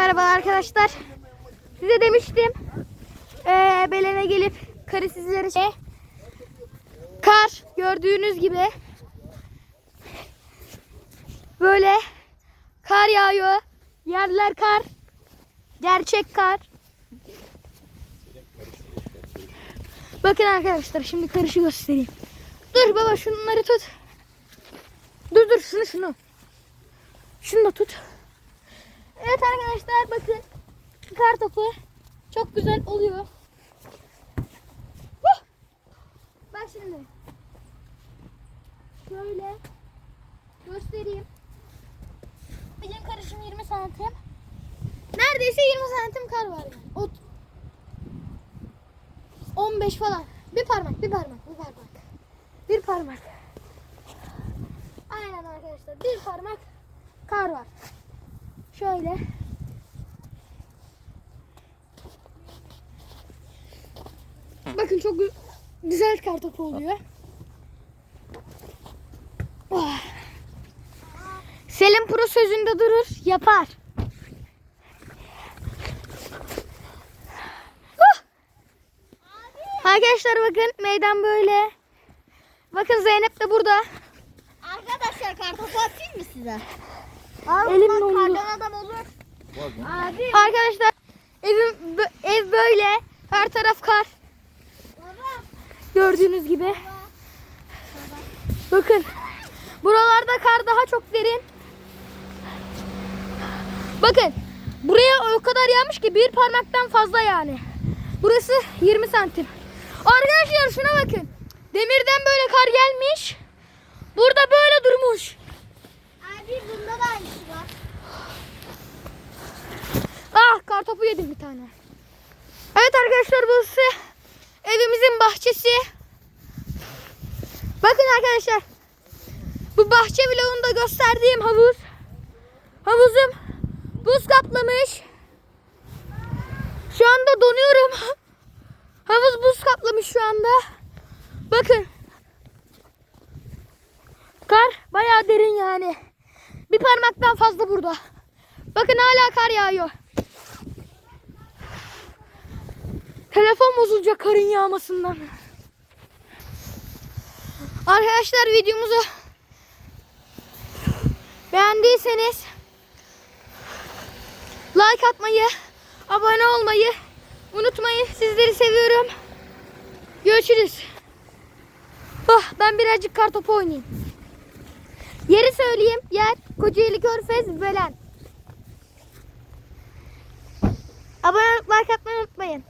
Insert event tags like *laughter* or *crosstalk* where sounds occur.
merhaba arkadaşlar. Size demiştim. Ee, Belen'e gelip karı sizlere şey. Kar gördüğünüz gibi. Böyle kar yağıyor. Yerler kar. Gerçek kar. Bakın arkadaşlar şimdi karışı göstereyim. Dur baba şunları tut. Dur dur şunu şunu. Şunu da tut. Evet arkadaşlar bakın. Kar topu çok güzel oluyor. Huh! Bak şimdi. Şöyle göstereyim. Benim karışım 20 santim. Neredeyse 20 santim kar var. Ot. 15 falan. Bir parmak, bir parmak, bir parmak. Bir parmak. Aynen arkadaşlar. Bir parmak kar var. Şöyle. Bakın çok gü- güzel kar topu oluyor. Oh. Selim Pro sözünde durur, yapar. Huh. Arkadaşlar bakın meydan böyle. Bakın Zeynep de burada. Arkadaşlar kartopu atayım mı size? Elim Bak, dondu. kardan adam olur. Abi. Arkadaşlar evim ev böyle. Her taraf kar. Baba. Gördüğünüz gibi. Bakın. Buralarda kar daha çok derin. Bakın. Buraya o kadar yağmış ki bir parmaktan fazla yani. Burası 20 santim. Arkadaşlar şuna bakın. Demirden böyle kar gelmiş. Burada böyle durmuş. Abi bunda da aynısı var. Ah kar topu yedim bir tane. Evet arkadaşlar burası evimizin bahçesi. Bakın arkadaşlar. Bu bahçe vlogunda gösterdiğim havuz. Havuzum buz kaplamış. Şu anda donuyorum. *laughs* Havuz buz kaplamış şu anda. Bakın. Kar bayağı derin yani. Bir parmaktan fazla burada. Bakın hala kar yağıyor. Telefon bozulacak karın yağmasından. Arkadaşlar videomuzu beğendiyseniz like atmayı, abone olmayı unutmayın. Sizleri seviyorum. Görüşürüz. Oh, ben birazcık kartopu oynayayım. Yeri söyleyeyim. Yer Kocaeli Körfez Belen. Abone olup like atmayı unutmayın.